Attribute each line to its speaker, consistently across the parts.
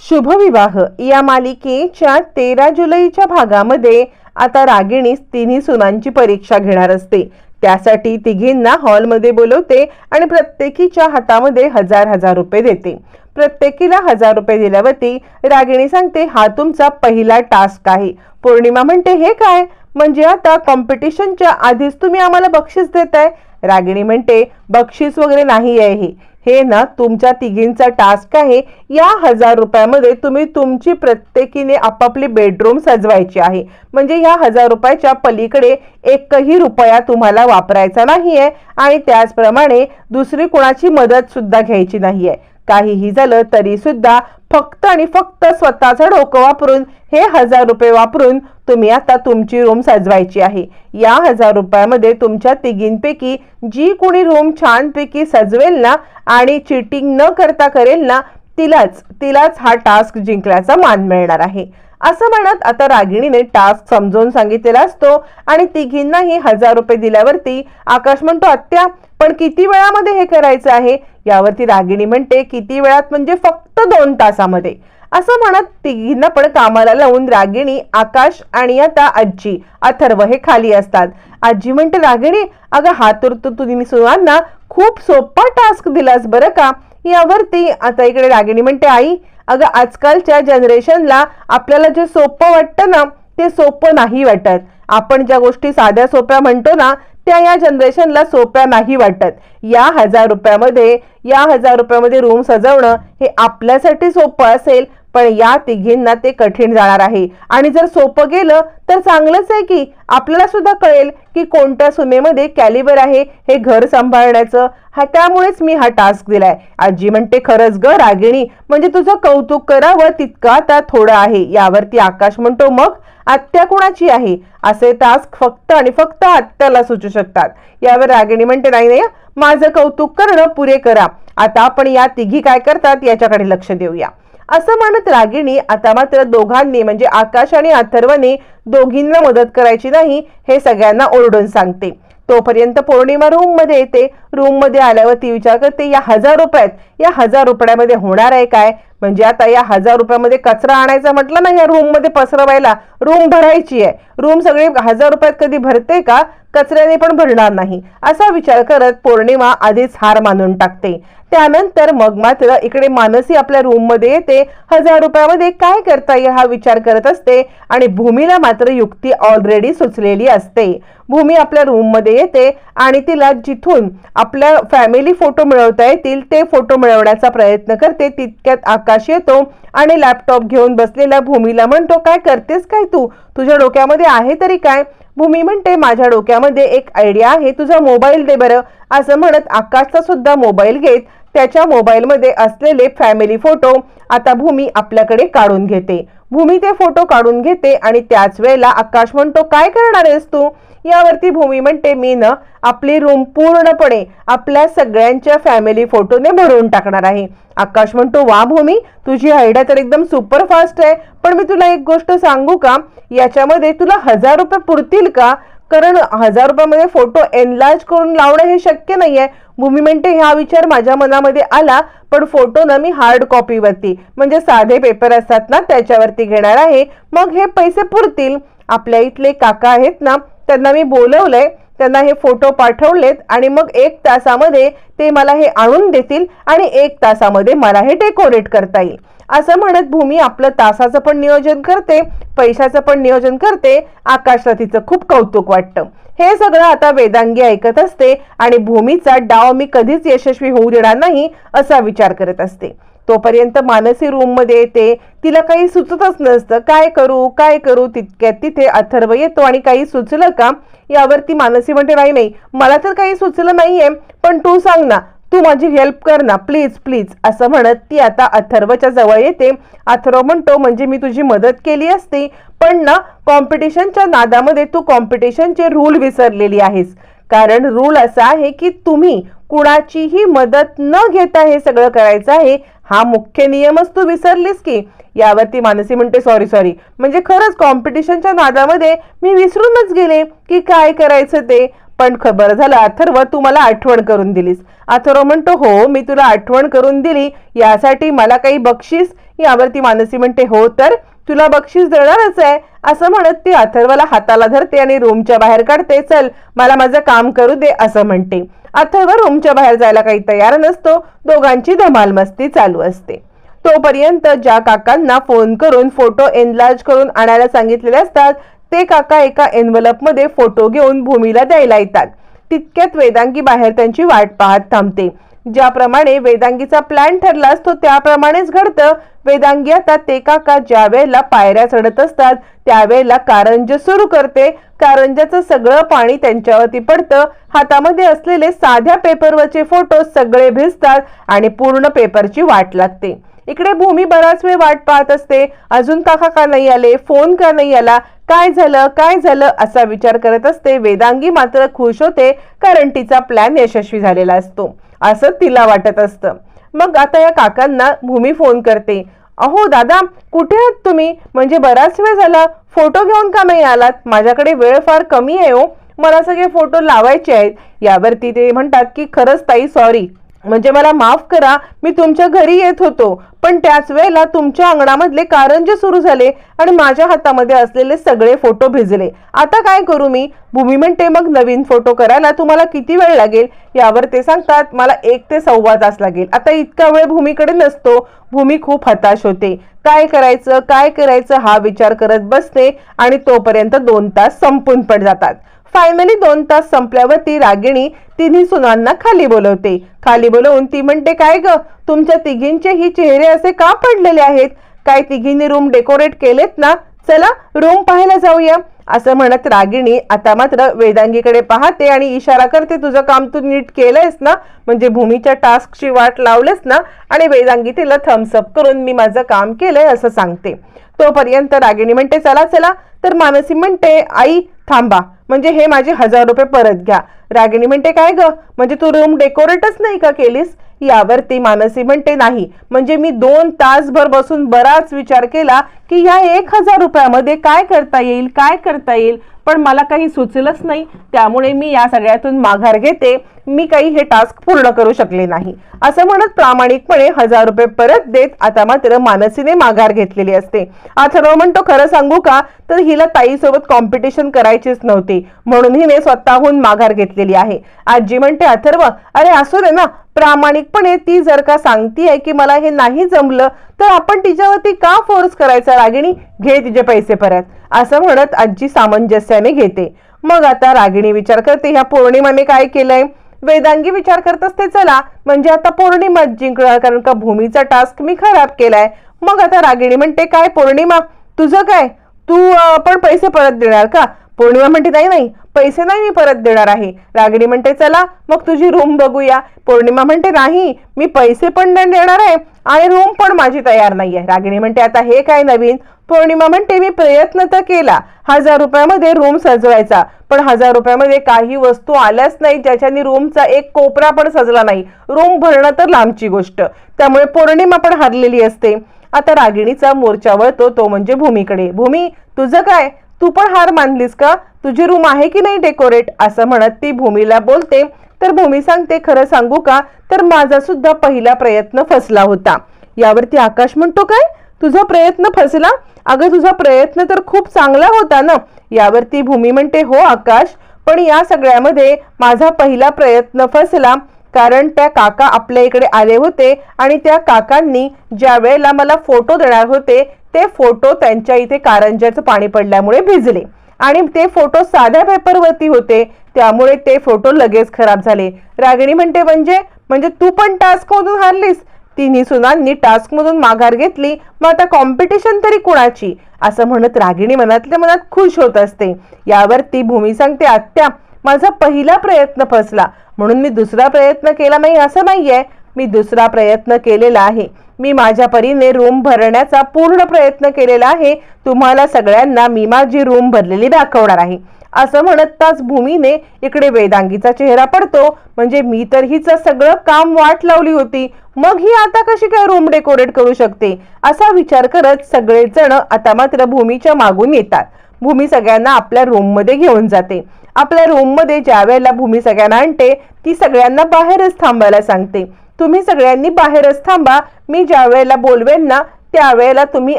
Speaker 1: शुभविवाह. या मालिकेच्या तेरा जुलैच्या भागामध्ये आता रागिणीस तिन्ही सुनांची परीक्षा घेणार असते. त्यासाठी तिघींना हॉलमध्ये बोलवते आणि प्रत्येकीच्या हातामध्ये हजार हजार रुपये देते. प्रत्येकीला हजार रुपये दिल्यावरती रागिणी सांगते हा तुमचा पहिला टास्क आहे. पौर्णिमा म्हणते हे काय? म्हणजे आता कॉम्पिटिशनच्या आधीच तुम्ही आम्हाला बक्षीस देताय? रागिणी म्हणते बक्षीस वगैरे नाही आहे हे. हे ना तुमच्या तिघींचा टास्क आहे. या हजार रुपयामध्ये तुम्ही तुमची प्रत्येकीने आपापली बेडरूम सजवायची आहे. म्हणजे या हजार रुपयाच्या पलीकडे एकही रुपया तुम्हाला वापरायचा नाही आहे आणि त्याचप्रमाणे दुसरी कुणाची मदत सुद्धा घ्यायची नाहीये. काहीही झालं तरी सुद्धा फक्त आणि फक्त स्वतःचं डोकं वापरून हे हजार रुपये वापरून तुम्ही आता तुमची रूम सजवायची आहे. या हजार रुपयामध्ये तुमच्या तिघींपैकी जी कोणी रूम छानपैकी सजवेल ना आणि चिटिंग न करता करेल ना तिलाच तिलाच हा टास्क जिंकल्याचा मान मिळणार आहे. असं म्हणत आता रागिणीने टास्क समजावून सांगितलेला असतो आणि तिघींनाही हजार रुपये दिल्यावरती आकाश म्हणतो आत्या पण किती वेळामध्ये हे करायचं आहे? यावरती रागिणी म्हणते किती वेळात म्हणजे फक्त दोन तासामध्ये. असं म्हणत तिघींना पण कामाला लावून रागिणी आकाश आणि आता आजी अथर्व हे खाली असतात. आजी म्हणते रागिणी अगं हा तर तू तुम्ही सुनांना खूप सोपा टास्क दिलास बरं का? यावरती आता इकडे रागिणी म्हणते आई अगं आजकालच्या जनरेशनला आपल्याला जे सोपं वाटतं ना ते सोपं नाही वाटत. आपण ज्या गोष्टी साध्या सोप्या म्हणतो ना त्या या जनरेशनला सोप्या नाही वाटत. या हजार रुपयामध्ये या हजार रुपयामध्ये रूम सजवणं हे आपल्यासाठी सोपं असेल पण या तिघींना ते कठीण जाणार आहे. आणि जर सोपं गेलं तर चांगलंच आहे की आपल्याला सुद्धा कळेल की कोणत्या सुमेमध्ये कॅलिबर आहे हे घर सांभाळण्याचं. हा त्यामुळेच मी हा टास्क दिलाय. आजी म्हणते खरंच ग रागिणी. म्हणजे तुझं कौतुक करावं तितका आता थोडं आहे. यावरती आकाश म्हणतो मग आत्या कुणाची आहे? असे टास्क फक्त आणि फक्त आत्याला सुचू शकतात. यावर रागिणी म्हणते नाही नाही माझं कौतुक करणं पुरे करा. आता आपण या तिघी काय करतात याच्याकडे लक्ष देऊया. असं म्हणत रागिणी आता मात्र दोघांनी म्हणजे आकाश आणि अथर्वने दोघींना मदत करायची नाही हे सगळ्यांना ओरडून सांगते. तोपर्यंत पौर्णिमा रूममध्ये येते. रूममध्ये आल्यावर ती विचार करते या हजार रुपयात या हजार रुपयामध्ये होणार आहे काय? म्हणजे आता या हजार रुपयामध्ये कचरा आणायचा म्हटलं ना या रूममध्ये पसरवायला रूम भरायची आहे. रूम सगळी हजार रुपयात कधी भरते का? कचऱ्याने पण भरणार नाही. असा विचार करत पौर्णिमा आधीच हार मानून टाकते. त्यानंतर मग मात्र इकडे मानसी आपल्या रूममध्ये येते. हजार रुपयामध्ये काय करता येईल हा विचार करत असते आणि भूमीला मात्र युक्ती ऑलरेडी सुचलेली असते. भूमी आपल्या रूममध्ये येते आणि तिला जिथून आपल्या फॅमिली फोटो मिळवता येतील ते फोटो मिळवण्याचा प्रयत्न करते. तितक्यात आकाश येतो आणि लॅपटॉप घेऊन बसलेल्या भूमीला म्हणतो काय करतेस काय तू? तुझ्या डोक्यामध्ये आहे तरी काय? भूमी म्हणते माझ्या डोक्यामध्ये एक आयडिया आहे तुझा मोबाईल दे बरं. असं म्हणत आकाशचा सुद्धा मोबाईल घेत त्याच्या मोबाईलमध्ये असलेले फॅमिली फोटो आता भूमी आपल्याकडे काढून घेते. भूमी ते फोटो काढून घेते आणि त्याच वेळेला आकाश म्हणतो काय करणार आहेस तू? यावरती भूमी म्हणते मी ना आपली रूम पूर्णपणे आपल्या सगळ्यांच्या फॅमिली फोटोने भरून टाकणार आहे. आकाश म्हणतो वा भूमी तुझी आयडिया तर एकदम सुपर फास्ट आहे. पण मी तुला एक गोष्ट सांगू का? याच्यामध्ये तुला हजार रुपये पुरतील का? कारण हजार रुपयामध्ये फोटो एनलार्ज करून लावणं हे शक्य नाहीये. भूमी म्हणते हा विचार माझ्या मनामध्ये आला पण फोटो ना मी हार्ड कॉपीवरती म्हणजे साधे पेपर असतात ना त्याच्यावरती घेणार आहे. मग हे पैसे पुरतील. आपल्या इथले काका आहेत ना त्यांना मी बोलवलंय त्यांना हे फोटो पाठवलेत आणि मग एक तासामध्ये ते मला हे आणून देतील आणि एक तासामध्ये मला हे डेकोरेट करता येईल. असं म्हणत भूमी आपलं तासाचं पण नियोजन करते पैशाचं पण नियोजन करते आकाशला तिचं खूप कौतुक वाटतं. हे सगळं आता वेदांगी ऐकत असते आणि भूमीचा डाव मी कधीच यशस्वी होऊ देणार नाही असा विचार करत असते. तोपर्यंत मानसी रूममध्ये येते तिला काही सुचतच नसतं काय करू काय करू? तितक्यात तिथे अथर्व येतो आणि काही सुचलं का? यावरती मानसी म्हणते नाही नाही मला तर काही सुचलं नाहीये पण तू सांग ना तू माझी हेल्प कर ना प्लीज प्लीज असं म्हणत ती आता अथर्वच्या जवळ येते. अथर्व म्हणतो म्हणजे मी तुझी मदत केली असती पण ना कॉम्पिटिशनच्या नादामध्ये तू कॉम्पिटिशनचे रूल विसरलेली आहेस. कारण रूल असा आहे की तुम्ही कुणाचीही मदत न घेता हे सगळं करायचं आहे. हा मुख्य नियमच तू विसरलीस की. यावरती मानसी म्हणते सॉरी सॉरी म्हणजे खरंच कॉम्पिटिशनच्या नादामध्ये मी विसरूनच गेले. की काय करायचं ते? पण खबर झालं. अथर्व तू मला आठवण करून दिलीस. अथर्व म्हणतो हो मी तुला आठवण करून दिली. यासाठी मला काही बक्षीस यावरती मानसी म्हणते हो तर तुला बक्षीस देणारच आहे. असं म्हणत ती अथर्वला हाताला धरते आणि रूमच्या बाहेर काढते. चल मला माझं काम करू दे असं म्हणते. अथर्व रूमच्या बाहेर जायला काही तयार नसतो. दोघांची धमाल मस्ती चालू असते. तोपर्यंत ज्या काकांना फोन करून फोटो एनलार्ज करून आणायला सांगितलेले असतात ते काका एका एनवलपमध्ये फोटो घेऊन भूमीला द्यायला येतात. तितक्यात वेदांगी बाहेर त्यांची वाट पाहत थांबते. ज्याप्रमाणे वेदांगीचा प्लॅन ठरलाच तो त्याप्रमाणेच घडतं. वेदांगी आता ते काका ज्या वेळेला पायऱ्या चढत असतात त्यावेळेला कारंज सुरू करते. कारंजाचं सगळं पाणी त्यांच्यावरती पडतं. हातामध्ये असलेले साध्या पेपरवरचे फोटो सगळे भिजतात आणि पूर्ण पेपरची वाट लागते. इकडे भूमी बराच वेळ वाट पाहत असते. अजून काका का नाही आले? फोन का नाही आला? काय झालं? काय झालं? असा विचार करत असते. वेदांगी मात्र खुश होते कारण तिचा प्लॅन यशस्वी झालेला असतो. असं तिला वाटत असतं. मग आता या काकांना भूमी फोन करते. अहो दादा कुठे आहात तुम्ही? म्हणजे बराच वेळ झाला. फोटो घेऊन का नाही आलात? माझ्याकडे वेळ फार कमी आहे हो. मला सगळे फोटो लावायचे आहेत. यावरती ते म्हणतात की खरंच ताई सॉरी म्हणजे मला माफ करा मी तुमच्या घरी येत होतो. पण त्याच वेळेला तुमच्या अंगणामधले कारंजे सुरू झाले आणि माझ्या हातामध्ये असलेले सगळे फोटो भिजले. आता काय करू मी? भूमी म्हणते मग नवीन फोटो करायला तुम्हाला किती वेळ लागेल? यावर ते सांगतात मला एक ते सव्वा तास लागेल. आता इतका वेळ भूमीकडे नसतो. भूमी खूप हताश होते. काय करायचं? काय करायचं? हा विचार करत बसते आणि तोपर्यंत दोन तास संपून पण जातात. फायनली दोन तास संपल्यावर ती रागिणी तिन्ही सुनांना खाली बोलवते. खाली बोलवून ती म्हणते काय ग तुमच्या तिघींचे ही चेहरे असे का पडलेले आहेत? काय तिघींनी रूम डेकोरेट केलेत ना? चला रूम पाहायला जाऊया. असं म्हणत रागिणी आता मात्र वेदांगीकडे पाहते आणि इशारा करते तुझं काम तू नीट केलंयस ना? म्हणजे भूमीच्या टास्कची वाट लावलेस ना? आणि वेदांगी तिला थम्सअप करून मी माझं काम केलंय असं सांगते. तोपर्यंत रागिणी म्हणते चला चला. तर मानसी म्हणते आई थांबा. म्हणजे हे माझे हजार रुपये परत घ्या. रागिणी म्हणते काय ग? म्हणजे तू रूम डेकोरेटच नाही का केलीस? यावरती मानसी म्हणते नाही. म्हणजे मी दोन तासभर बसून बराच विचार केला की या एक हजार रुपयामध्ये काय करता येईल काय करता येईल? पण मला काही सुचलंच नाही. त्यामुळे मी या सगळ्यातून माघार घेते. मी काही हे टास्क पूर्ण करू शकले नाही. असं म्हणत प्रामाणिकपणे हजार रुपये परत देत आता मात्र मानसीने माघार घेतलेली असते. अथर्व म्हणतो खरं सांगू का? तर हिला ताईसोबत कॉम्पिटिशन करायचीच नव्हती. म्हणून हिने स्वतःहून माघार घेतलेली आहे. आजी म्हणते अथर्व अरे असू दे ना. प्रामाणिकपणे ती जर का सांगतीये की मला हे नाही जमलं तर आपण तिच्यावरती का फोर्स करायचा रागिणी? घे तिचे पैसे परत. असं म्हणत आजी सामंजस्याने घेते. मग आता रागिणी विचार करते ह्या पौर्णिमाने काय केलंय? वेदांगी विचार करत असते चला म्हणजे आता पौर्णिमा जिंकणार कारण का भूमीचा टास्क मी खराब केलाय. मग आता रागिणी म्हणते काय पौर्णिमा? तुझं काय? तू पण पैसे परत देणार का? पौर्णिमा म्हणते नाही नाही पैसे नाही मी परत देणार आहे. रागिणी म्हणते चला मग तुझी रूम बघूया. पौर्णिमा म्हणते नाही मी पैसे पण नाही देणार आहे आणि रूम पण माझी तयार नाहीये. रागिणी म्हणते आता हे काय नवीन? पौर्णिमा म्हणते मी प्रयत्न तर केला. हजार रुपयामध्ये रूम सजवायचा पण हजार रुपयामध्ये काही वस्तू आल्याच नाही ज्याच्यानी रूमचा एक कोपरा पण सजला नाही. रूम भरणं तर लांबची गोष्ट. त्यामुळे पौर्णिमा पण हरलेली असते. आता रागिणीचा मोर्चा वळतो तो म्हणजे भूमीकडे. भूमी तुझं काय? तू पण हार मानलीस का? तुझी रूम आहे की नाही डेकोरेट असं म्हणत ती भूमीला बोलते. तर भूमी सांगते खरं सांगू का? तर माझा सुद्धा पहिला प्रयत्न फसला होता. यावरती आकाश म्हणतो काय? तुझा प्रयत्न फसला? अगं तुझा प्रयत्न तर खूप चांगला होता ना? यावरती भूमी म्हणते हो आकाश पण या सगळ्यामध्ये माझा पहिला प्रयत्न फसला. कारण त्या काका आपल्या इकडे आले होते आणि त्या काकांनी ज्या वेळेला मला फोटो देणार होते ते फोटो त्यांच्या इथे कारंजाचं पाणी पडल्यामुळे भिजले. आणि ते फोटो साध्या पेपरवरती होते. त्यामुळे ते फोटो लगेच खराब झाले. रागिणी म्हणते म्हणजे? म्हणजे तू पण टास्कमधून हारलीस. तिन्ही सुनांनी टास्कमधून माघार घेतली. मग आता कॉम्पिटिशन तरी कुणाची? असं म्हणत रागिणी मनातल्या मनात खुश होत असते. यावर ती भूमी सांगते आत्या माझा पहिला प्रयत्न फसला. म्हणून मी दुसरा प्रयत्न केला नाही असं नाहीये. मी दुसरा प्रयत्न केलेला आहे. मी माझ्या परीने रूम भरण्याचा पूर्ण प्रयत्न केलेला आहे. तुम्हाला सगळ्यांना मी माझी रूम भरलेली दाखवणार आहे. असं म्हणताच भूमीने इकडे वेदांगीचा चेहरा पडतो. म्हणजे मी तर हिचं सगळं काम वाट लावली होती. मग ही आता कशी काय रूम डेकोरेट करू शकते? असा विचार करत सगळेजण आता मात्र भूमीच्या मागून येतात. भूमी सगळ्यांना आपल्या रूममध्ये घेऊन जाते. आपल्या रूममध्ये ज्या वेळेला भूमी सगळ्यांना आणते ती सगळ्यांना बाहेरच थांबायला सांगते. तुम्ही सगळ्यांनी बाहेरच थांबा. मी ज्या वेळेला बोलवेन ना त्यावेळेला तुम्ही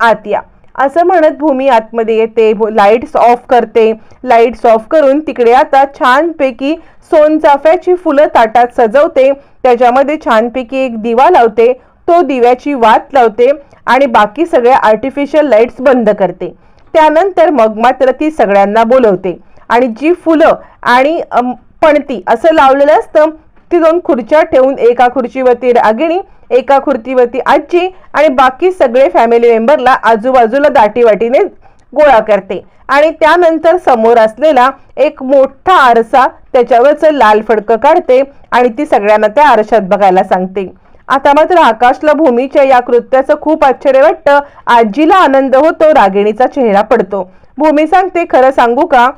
Speaker 1: आत या. असं म्हणत भूमी आतमध्ये येते. लाईट्स ऑफ करते. लाईट्स ऑफ करून तिकडे आता छानपैकी सोनचाफ्याची फुलं ताटात सजवते. त्याच्यामध्ये छानपैकी एक दिवा लावते. तो दिव्याची वात लावते आणि बाकी सगळ्या आर्टिफिशियल लाईट्स बंद करते. त्यानंतर मग मात्र ती सगळ्यांना बोलवते. आणि जी फुलं आणि पणती असं लावलेलं असतं ती दोन खुर्च्या ठेवून एका खुर्चीवरती रागिणी एका खुर्चीवरती आजी आणि बाकी सगळे फॅमिली मेंबरला आजूबाजूला दाटीवाटीने गोळा करते. आणि त्यानंतर समोर असलेला एक मोठा आरसा त्याच्यावरचं लाल फडकं काढते आणि ती सगळ्यांना त्या आरशात बघायला सांगते. आता मात्र आकाशला भूमीच्या या कृत्याचं खूप आश्चर्य वाटतं. आजीला आनंद होतो रागिणीचा चेहरा पडतो. भूमी सांगते खरं सांगू का?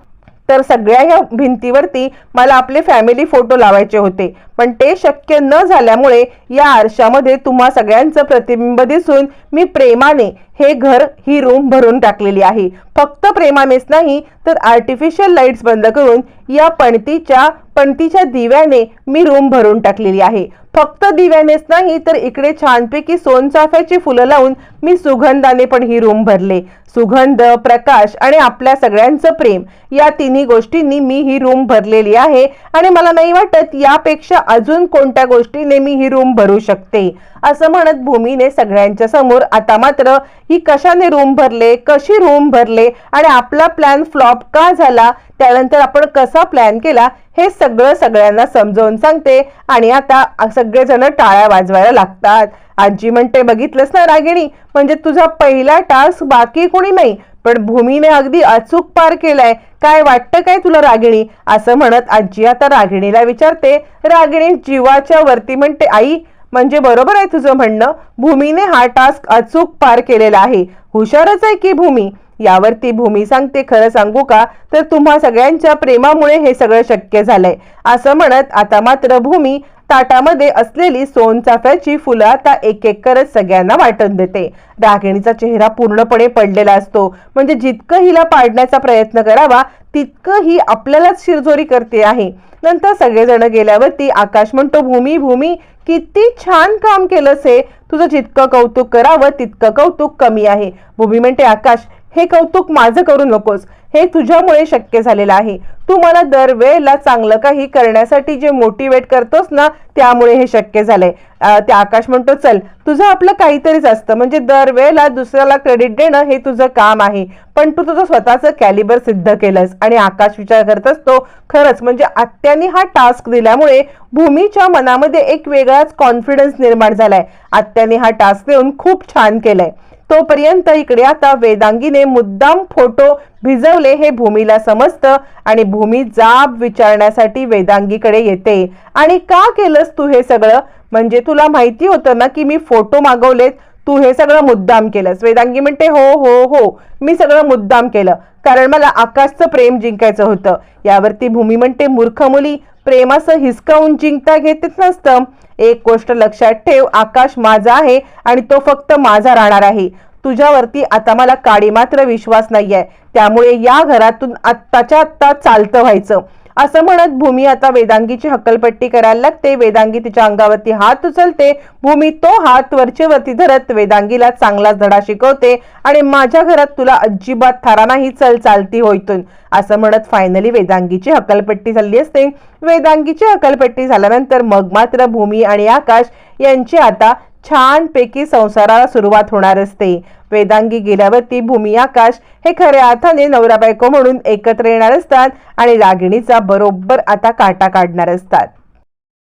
Speaker 1: तर सगळ्या ह्या भिंतीवरती मला आपले फॅमिली फोटो लावायचे होते. पण ते शक्य न झाल्यामुळे या आरशामध्ये तुम्हा सगळ्यांचं प्रतिबिंब दिसून मी प्रेमाने हे घर ही रूम भरून टाकलेली आहे. फक्त प्रेमानेच नाही तर आर्टिफिशियल लाईट्स बंद करून या पणतीच्या पणतीच्या दिव्याने मी रूम भरून टाकलेली आहे. फक्त दिव्यानेच नाही तर इकडे छानपैकी सोनचाफ्याची फुलं लावून मी सुगंधाने पण ही रूम भरले. सुगंध प्रकाश आणि आपल्या सगळ्यांचं प्रेम या तिन्ही गोष्टींनी मी ही रूम भरलेली आहे आणि मला नाही वाटत यापेक्षा अजून कोणत्या गोष्टीने मी ही रूम भरू शकते. असं म्हणत भूमीने सगळ्यांच्या समोर आता मात्र ही कशाने रूम भरले कशी रूम भरले आणि आपला प्लॅन फ्लॉप का झाला त्यानंतर आपण कसा प्लॅन केला हे सगळं सगळ्यांना समजावून सांगते आणि आता सगळेजण टाळ्या वाजवायला लागतात. आजी म्हणते बघितलंस ना रागिणी म्हणजे तुझा पहिला टास्क बाकी कोणी नाही पण भूमीने अगदी अचूक पार केलाय. काय वाटतं काय तुला रागिणी? असं म्हणत आजी आता रागिणीला विचारते. रागिणी जीवाच्या वरती म्हणते आई म्हणजे बरोबर आहे तुझं म्हणणं. भूमीने हा टास्क अचूक पार केलेला आहे. हुशारच आहे की भूमी? यावरती भूमी सांगते खरं सांगू का? तर तुम्हा सगळ्यांच्या प्रेमामुळे हे सगळं शक्य झालंय. असं म्हणत आता मात्र भूमी ताटामध्ये असलेली सोनचाफ्याची फुलं आता एक एक करत सगळ्यांना वाटून देते. रागिणीचा चेहरा पूर्णपणे पडलेला असतो. म्हणजे जितकं हिला पाडण्याचा प्रयत्न करावा तितकं ही आपल्यालाच शिरजोरी करते आहे. नंतर सगळेजण गेल्यावरती आकाश म्हणतो भूमी भूमी किती छान काम केलंस हे. तुझं जितकं कौतुक करावं तितकं कौतुक कमी आहे. भूमी म्हणते आकाश हे कौतुक माझं करू नकोस. हे तुझ्यामुळे शक्य झालेलं आहे. तू मला दरवेळेला चांगलं काही करण्यासाठी जे मोटिवेट करतोस ना त्यामुळे हे शक्य झालंय. अं, ते आकाश म्हणतो चल तुझं आपलं काहीतरीच असतं. म्हणजे दरवेळेला दुसऱ्याला क्रेडिट देणं हे तुझं काम आहे. पण तू तुझं स्वतःचं कॅलिबर सिद्ध केलंस आणि आकाश विचार करत असतो खरंच. म्हणजे आत्यानी हा टास्क दिल्यामुळे भूमीच्या मनामध्ये एक वेगळाच कॉन्फिडन्स निर्माण झालाय. आत्याने हा टास्क देऊन खूप छान केलाय. तोपर्यंत इकडे आता वेदांगीने मुद्दाम फोटो भिजवले हे भूमीला समजतं आणि भूमी जाब विचारण्यासाठी वेदांगीकडे येते. आणि का केलंस तू हे सगळं? म्हणजे तुला माहिती होतं ना की मी फोटो मागवलेत. तू हे सगळं मुद्दाम केलंस. वेदांगी म्हणते हो हो हो मी सगळं मुद्दाम केलं. कारण मला आकाशचं प्रेम जिंकायचं होतं. यावरती भूमी म्हणते मूर्ख मुली प्रेमाचं हिसकावून जिंकता घेतच नसतं. एक गोष्ट लक्षात ठेव आकाश माझा आहे आणि तो फक्त माझा राहणार आहे. तुझ्यावरती आता मला काडी मात्र विश्वास नाहीये. त्यामुळे या घरातून आत्ताच्या आत्ता चालतं व्हायचं. असं म्हणत भूमी आता वेदांगीची हक्कलपट्टी करायला लागते. वेदांगी तिच्या अंगावरती हात उचलते. भूमी तो हात वरचे वरती धरत वेदांगीला चांगलाच धडा शिकवते आणि माझ्या घरात तुला अजिबात थारा नाही चल चालती होईतून असं म्हणत फायनली वेदांगीची हकलपट्टी झाली असते. वेदांगीची हकलपट्टी झाल्यानंतर मग मात्र भूमी आणि आकाश यांची आता छानपैकी संसाराला सुरुवात होणार असते. वेदांगी गेल्यावरती भूमी आकाश हे खऱ्या अर्थाने नवरा बायको म्हणून एकत्र येणार असतात आणि रागिणीचा बरोबर आता काटा काढणार असतात.